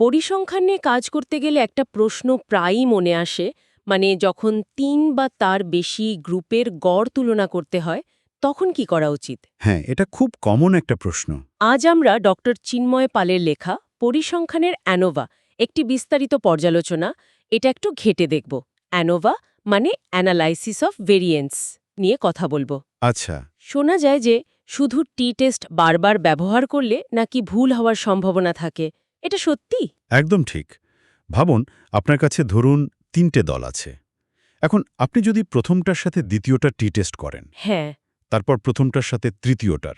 পরিসংখ্যান নিয়ে কাজ করতে গেলে একটা প্রশ্ন প্রায়ই মনে আসে মানে যখন তিন বা তার বেশি গ্রুপের গড় তুলনা করতে হয় তখন কি করা উচিত? হ্যাঁ এটা খুব কমন একটা প্রশ্ন। আজ আমরা ডক্টর চিন্ময় পালের লেখা পরিসংখ্যানের অ্যানোভা একটি বিস্তারিত পর্যালোচনা এটা একটু ঘেটে দেখব। অ্যানোভা মানে অ্যানালাইসিস অফ ভেরিয়েন্স নিয়ে কথা বলব। আচ্ছা। শোনা যায় যে শুধু টি টেস্ট বারবার ব্যবহার করলে নাকি ভুল হওয়ার সম্ভাবনা থাকে। এটা সত্যি? একদম ঠিক। ভাবুন আপনার কাছে ধরুন তিনটে দল আছে। এখন আপনি যদি প্রথমটার সাথে দ্বিতীয়টা টি টেস্ট করেন হ্যাঁ। তারপর প্রথমটার সাথে তৃতীয়টার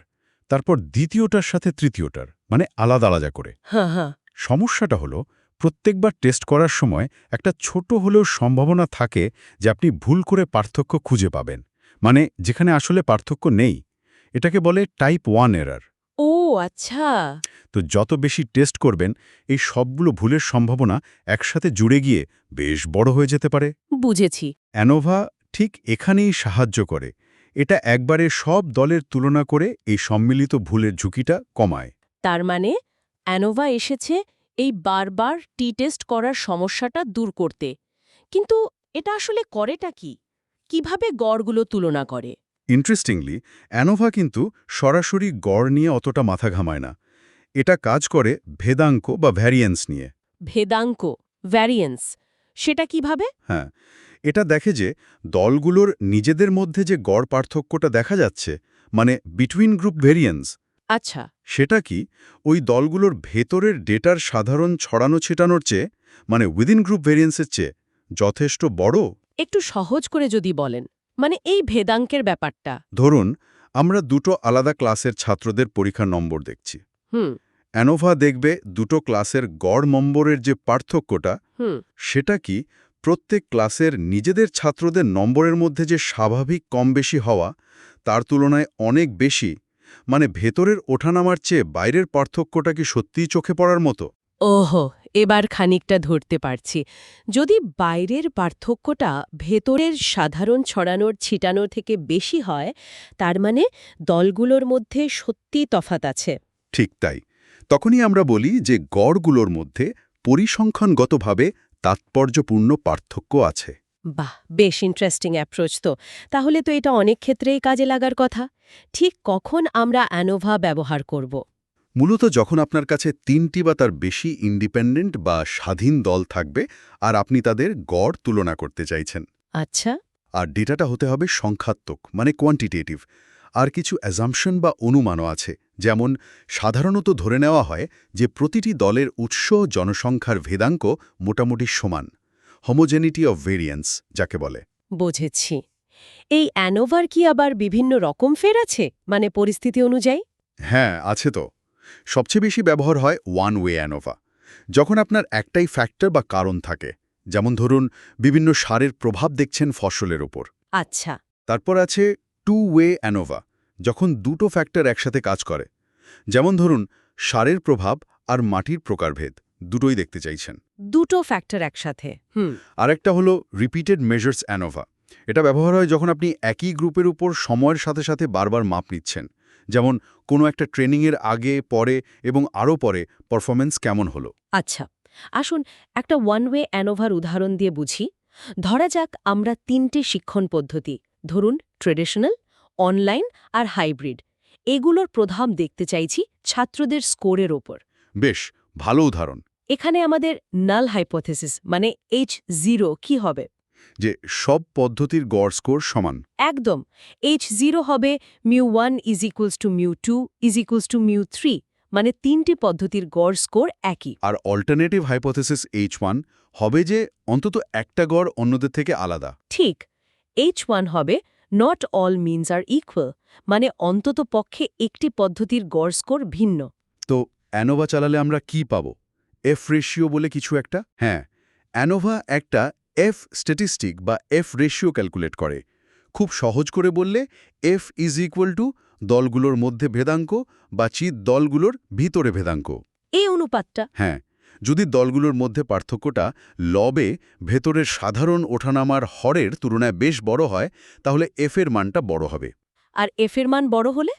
তারপর দ্বিতীয়টার সাথে তৃতীয়টার মানে আলাদা আলাদা করে। হ্যাঁ হ্যাঁ। সমস্যাটা হলো প্রত্যেকবার টেস্ট করার সময় একটা ছোট হলেও সম্ভাবনা থাকে যে আপনি ভুল করে পার্থক্য খুঁজে পাবেন। মানে যেখানে আসলে পার্থক্য নেই এটাকে বলে টাইপ ওয়ান এরার আচ্ছা। তো যত বেশি টেস্ট করবেন এই সবগুলো ভুলের সম্ভাবনা একসাথে জুড়ে গিয়ে বেশ বড় হয়ে যেতে পারে। বুঝেছি। অ্যানোভা ঠিক এখানেই সাহায্য করে। এটা একবারে সব দলের তুলনা করে এই সম্মিলিত ভুলের ঝুঁকিটা কমায়। তার মানে অ্যানোভা এসেছে এই বারবার টি টেস্ট করার সমস্যাটা দূর করতে। কিন্তু এটা আসলে করেটা কি? কীভাবে গড়গুলো তুলনা করে? ইন্টারেস্টিংলি অ্যানোভা কিন্তু সরাসরি গড় নিয়ে অতটা মাথা ঘামায় না। এটা কাজ করে ভেদাঙ্ক বা ভ্যারিয়েন্স নিয়ে। ভেদাঙ্ক ভ্যারিয়েন্স সেটা কীভাবে? হ্যাঁ এটা দেখে যে দলগুলোর নিজেদের মধ্যে যে গড় পার্থক্যটা দেখা যাচ্ছে মানে বিটুইন গ্রুপ ভেরিয়েন্স আচ্ছা। সেটা কি ওই দলগুলোর ভেতরের ডেটার সাধারণ ছড়ানো ছিটানোর চেয়ে মানে উইদিন গ্রুপ ভেরিয়েন্সের চেয়ে যথেষ্ট বড়? একটু সহজ করে যদি বলেন। মানে এই ভেদাঙ্কের ব্যাপারটা? ধরুন আমরা দুটো আলাদা ক্লাসের ছাত্রদের পরীক্ষার নম্বর দেখছি। হুম। অ্যানোভা দেখবে দুটো ক্লাসের গড় নম্বরের যে পার্থক্যটা সেটা কি প্রত্যেক ক্লাসের নিজেদের ছাত্রদের নম্বরের মধ্যে যে স্বাভাবিক কম বেশি হওয়া তার তুলনায় অনেক বেশি মানে ভেতরের ওঠানামার চেয়ে বাইরের পার্থক্যটা কি সত্যিই চোখে পড়ার মতো? ওহো এবার খানিকটা ধরতে পারছি। যদি বাইরের পার্থক্যটা ভেতরের সাধারণ ছড়ানোর ছিটানোর থেকে বেশি হয় তার মানে দলগুলোর মধ্যে সত্যি তফাত আছে। ঠিক তাই। তখনই আমরা বলি যে গড়গুলোর মধ্যে পরিসংখ্যানগতভাবে তাৎপর্যপূর্ণ পার্থক্য আছে। বাহ বেশ ইন্টারেস্টিং অ্যাপ্রোচ তো। তাহলে তো এটা অনেক ক্ষেত্রেই কাজে লাগার কথা। ঠিক কখন আমরা অ্যানোভা ব্যবহার করব? মূলত যখন আপনার কাছে তিনটি বা তার বেশি ইন্ডিপেন্ডেন্ট বা স্বাধীন দল থাকবে আর আপনি তাদের গড় তুলনা করতে চাইছেন। আচ্ছা। আর ডেটাটা হতে হবে সংখ্যাত্মক মানে কোয়ান্টিটেটিভ আর কিছু অ্যাজাম্পশন বা অনুমানও আছে যেমন সাধারণত ধরে নেওয়া হয় যে প্রতিটি দলের উৎস জনসংখ্যার ভেদাঙ্ক মোটামুটি সমান হোমোজেনিটি অফ ভেরিয়েন্স যাকে বলে। বুঝেছি। এই অ্যানোভার কি আবার বিভিন্ন রকম ফের আছে? মানে পরিস্থিতি অনুযায়ী? হ্যাঁ আছে তো। সবচেয়ে বেশি ব্যবহার হয় ওয়ান ওয়ে অ্যানোভা যখন আপনার একটাই ফ্যাক্টর বা কারণ থাকে যেমন ধরুন বিভিন্ন সারের প্রভাব দেখছেন ফসলের ওপর। আচ্ছা। তারপর আছে টু ওয়ে অ্যানোভা যখন দুটো ফ্যাক্টর একসাথে কাজ করে। যেমন ধরুন সারের প্রভাব আর মাটির প্রকারভেদ দুটোই দেখতে চাইছেন। দুটো ফ্যাক্টর একসাথে হুম। আরেকটা হলো রিপিটেড মেজার্স অ্যানোভা এটা ব্যবহার হয় যখন আপনি একই গ্রুপের উপর সময়ের সাথে সাথে বারবার মাপ নিচ্ছেন। যেমন কোনো একটা ট্রেনিংয়ের আগে পরে এবং আরও পরে পারফরমেন্স কেমন হলো? আচ্ছা আসুন একটা ওয়ান ওয়ে অ্যানোভার উদাহরণ দিয়ে বুঝি। ধরা যাক আমরা তিনটে শিক্ষণ পদ্ধতি ধরুন ট্রেডিশনাল অনলাইন আর হাইব্রিড এগুলোর প্রভাব দেখতে চাইছি ছাত্রদের স্কোরের ওপর। বেশ ভালো উদাহরণ। এখানে আমাদের নাল হাইপোথেসিস মানে এইচ জিরো কি হবে? যে সব পদ্ধতির গড় স্কোর সমান। একদম। এইচ জিরো হবে mu one is equals to mu two is equals to mu three মানে তিনটি পদ্ধতির গড় স্কোর একই। আর অল্টারনেটিভ হাইপোথেসিস এইচ ওয়ান হবে যে অন্তত একটা গড় অন্যদের থেকে আলাদা। ঠিক। এইচ ওয়ান হবে not all means are equal মানে অন্তত পক্ষে একটি পদ্ধতির গড় স্কোর ভিন্ন। তো অ্যানোভা চালালে আমরা কি পাব? এফ রেশিও বলে কিছু একটা? হ্যাঁ অ্যানোভা একটা এফ স্ট্যাটিস্টিক বা এফ রেশিও ক্যালকুলেট করে। খুব সহজ করে বললে এফ ইজ ইকুয়াল টু দলগুলোর মধ্যে ভেদাঙ্ক বা চিত দলগুলোর ভিতরে ভেদাঙ্ক। এই অনুপাতটা। হ্যাঁ যদি দলগুলোর মধ্যে পার্থক্যটা লবে ভেতরের সাধারণ ওঠানামার হরের তুলনায় বেশ বড় হয় তাহলে এফ এর মানটা বড় হবে। আর এফ এর মান বড় হলে?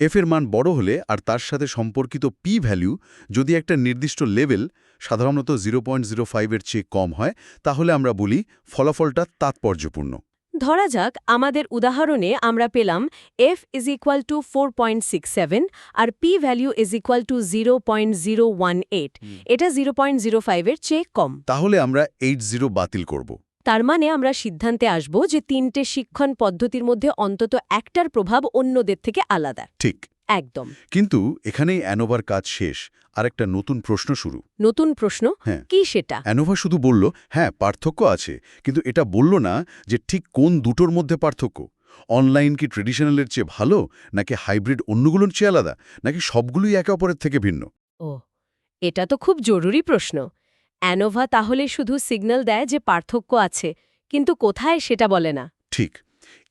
এফ এর মান বড় হলে আর তার সাথে সম্পর্কিত পি ভ্যালু যদি একটা নির্দিষ্ট লেভেল সাধারণত জিরো পয়েন্ট জিরো ফাইভের চেয়ে কম হয় তাহলে আমরা বলি ফলাফলটা তাৎপর্যপূর্ণ। ধরা যাক আমাদের উদাহরণে আমরা পেলাম F is equal to four point six seven R P value is equal to zero point zero one eight এটা জিরো পয়েন্ট জিরো ফাইভের চেয়ে কম। তাহলে আমরা এইট জিরো বাতিল করব। তার মানে আমরা সিদ্ধান্তে আসব যে তিনটে শিক্ষণ পদ্ধতির মধ্যে অন্তত একটার প্রভাব অন্যদের থেকে আলাদা। ঠিক। একদম। কিন্তু এখানেই অ্যানোভার কাজ শেষ আর একটা নতুন প্রশ্ন শুরু। নতুন প্রশ্ন? হ্যাঁ। কি সেটা? অ্যানোভা শুধু বলল হ্যাঁ পার্থক্য আছে। কিন্তু এটা বলল না যে ঠিক কোন দুটোর মধ্যে পার্থক্য। অনলাইন কি ট্রেডিশনালের চেয়ে ভালো নাকি হাইব্রিড অন্যগুলোর চেয়ে আলাদা নাকি সবগুলোই একে অপরের থেকে ভিন্ন? ও এটা তো খুব জরুরি প্রশ্ন। অ্যানোভা তাহলে শুধু সিগন্যাল দেয় যে পার্থক্য আছে কিন্তু কোথায় সেটা বলে না। ঠিক।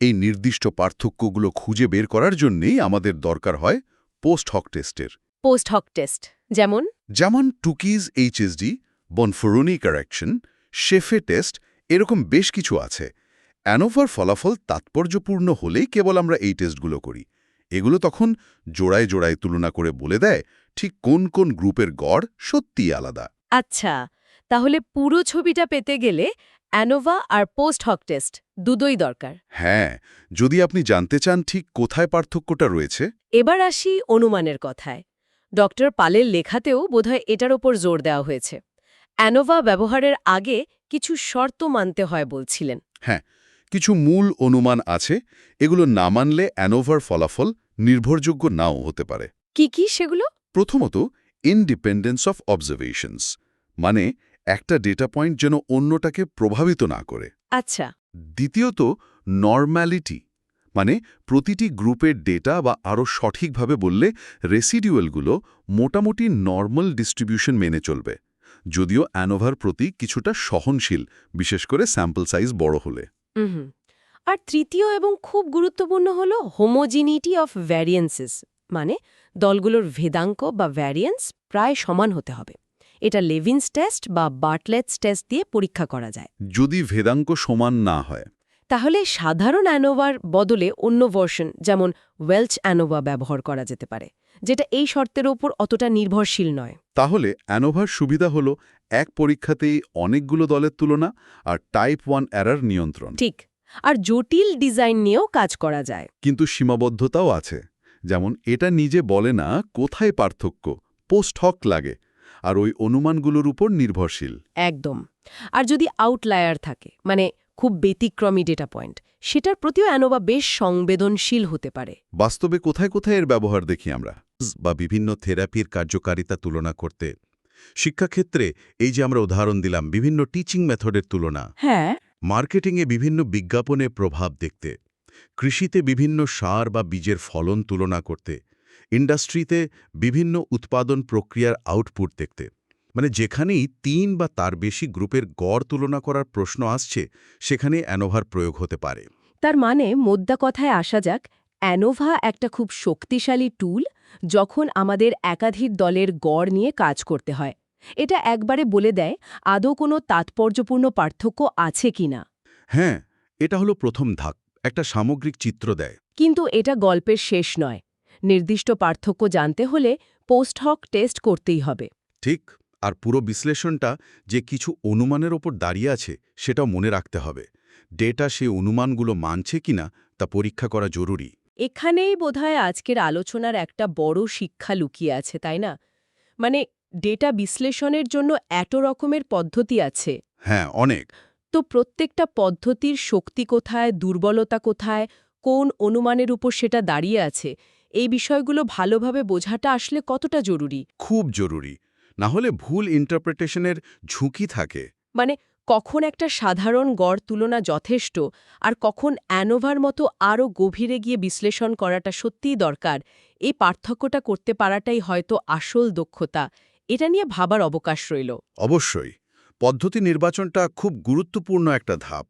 এই নির্দিষ্ট পার্থক্যগুলো খুঁজে বের করার জন্যেই আমাদের দরকার হয় পোস্ট হক টেস্টের। পোস্ট হক টেস্ট যেমন? যেমন Tukey's HSD Bonferroni correction Scheffe test এরকম বেশ কিছু আছে। অ্যানোভার ফলাফল তাৎপর্যপূর্ণ হলেই কেবল আমরা এই টেস্টগুলো করি। এগুলো তখন জোড়ায় জোড়ায় তুলনা করে বলে দেয় ঠিক কোন কোন গ্রুপের গড় সত্যিই আলাদা। আচ্ছা তাহলে পুরো ছবিটা পেতে গেলে অ্যানোভা আর পোস্ট হক টেস্ট দুদই দরকার। হ্যাঁ যদি আপনি জানতে চান ঠিক কোথায় পার্থক্যটা রয়েছে। এবার আসি অনুমানের কথায়। ডক্টর পালের লেখাতেও বোধহয় এটার ওপর জোর দেওয়া হয়েছে। অ্যানোভা ব্যবহারের আগে কিছু শর্ত মানতে হয় বলছিলেন। হ্যাঁ কিছু মূল অনুমান আছে এগুলো না মানলে অ্যানোভার ফলাফল নির্ভরযোগ্য নাও হতে পারে। কি কি সেগুলো? প্রথমত ইনডিপেন্ডেন্স অফ অবজারভেশনস মানে একটা ডেটা পয়েন্ট যেন অন্যটাকে প্রভাবিত না করে। আচ্ছা। দ্বিতীয়ত নর্ম্যালিটি মানে প্রতিটি গ্রুপের ডেটা বা আরও সঠিকভাবে বললে রেসিডিউয়ালগুলো মোটামুটি নর্মাল ডিস্ট্রিবিউশন মেনে চলবে যদিও অ্যানোভার প্রতি কিছুটা সহনশীল বিশেষ করে স্যাম্পল সাইজ বড় হলে। হুম। আর তৃতীয় এবং খুব গুরুত্বপূর্ণ হল হোমোজিনিটি অফ ভ্যারিয়েন্সেস মানে দলগুলোর ভেদাঙ্ক বা ভ্যারিয়েন্স প্রায় সমান হতে হবে। এটা লেভিন্স টেস্ট বা বার্টলেটস টেস্ট দিয়ে পরীক্ষা করা যায়। যদি ভেদাঙ্ক সমান না হয়? তাহলে সাধারণ অ্যানোভার বদলে অন্য ভার্সন যেমন ওয়েলচ অ্যানোভা ব্যবহার করা যেতে পারে যেটা এই শর্তের ওপর অতটা নির্ভরশীল নয়। তাহলে অ্যানোভার সুবিধা হলো এক পরীক্ষাতেই অনেকগুলো দলের তুলনা আর টাইপ ওয়ান এরার নিয়ন্ত্রণ। ঠিক আর জটিল ডিজাইন নিয়েও কাজ করা যায়। কিন্তু সীমাবদ্ধতাও আছে যেমন এটা নিজে বলে না কোথায় পার্থক্য পোস্ট হক লাগে আর ওই অনুমানগুলোর উপর নির্ভরশীল। একদম। আর যদি আউটলায়ার থাকে মানে খুব ব্যতিক্রমী ডেটা পয়েন্ট সেটার প্রতিও অ্যানোভা বেশ সংবেদনশীল হতে পারে। বাস্তবে কোথায় কোথায় এর ব্যবহার দেখি আমরা? বা বিভিন্ন থেরাপির কার্যকারিতা তুলনা করতে। শিক্ষাক্ষেত্রে এই যে আমরা উদাহরণ দিলাম বিভিন্ন টিচিং মেথডের তুলনা। হ্যাঁ। মার্কেটিংয়ে বিভিন্ন বিজ্ঞাপনে প্রভাব দেখতে। কৃষিতে বিভিন্ন সার বা বীজের ফলন তুলনা করতে। ইন্ডাস্ট্রিতে বিভিন্ন উৎপাদন প্রক্রিয়ার আউটপুট দেখতে। মানে যেখানেই তিন বা তার বেশি গ্রুপের গড় তুলনা করার প্রশ্ন আসছে সেখানে অ্যানোভার প্রয়োগ হতে পারে। তার মানে মোদ্দা কথায় আসা যাক অ্যানোভা একটা খুব শক্তিশালী টুল যখন আমাদের একাধিক দলের গড় নিয়ে কাজ করতে হয়। এটা একবারে বলে দেয় আদৌ কোনো তাৎপর্যপূর্ণ পার্থক্য আছে কিনা হ্যাঁ এটা হলো প্রথম ধাপ একটা সামগ্রিক চিত্র দেয়। কিন্তু এটা গল্পের শেষ নয়। নির্দিষ্ট পার্থক্য জানতে হলে পোস্টহক টেস্ট করতেই হবে। ঠিক আর পুরো বিশ্লেষণটা যে কিছু অনুমানের ওপর দাঁড়িয়ে আছে সেটাও মনে রাখতে হবে। ডেটা সেই অনুমানগুলো মানছে কিনা তা পরীক্ষা করা জরুরি। এখানেই বোধহয় আজকের আলোচনার একটা বড় শিক্ষা লুকিয়ে আছে তাই না? মানে ডেটা বিশ্লেষণের জন্য এত রকমের পদ্ধতি আছে। হ্যাঁ অনেক। তো প্রত্যেকটা পদ্ধতির শক্তি কোথায় দুর্বলতা কোথায় কোন অনুমানের উপর সেটা দাঁড়িয়ে আছে এই বিষয়গুলো ভালোভাবে বোঝাটা আসলে কতটা জরুরি? খুব জরুরি। না হলে ভুল ইন্টারপ্রিটেশনের ঝুঁকি থাকে। মানে কখন একটা সাধারণ গড় তুলনা যথেষ্ট আর কখন অ্যানোভার মতো আরও গভীরে গিয়ে বিশ্লেষণ করাটা সত্যিই দরকার এই পার্থক্যটা করতে পারাটাই হয়তো আসল দক্ষতা। এটা নিয়ে ভাবার অবকাশ রইল। অবশ্যই। পদ্ধতি নির্বাচনটা খুব গুরুত্বপূর্ণ একটা ধাপ।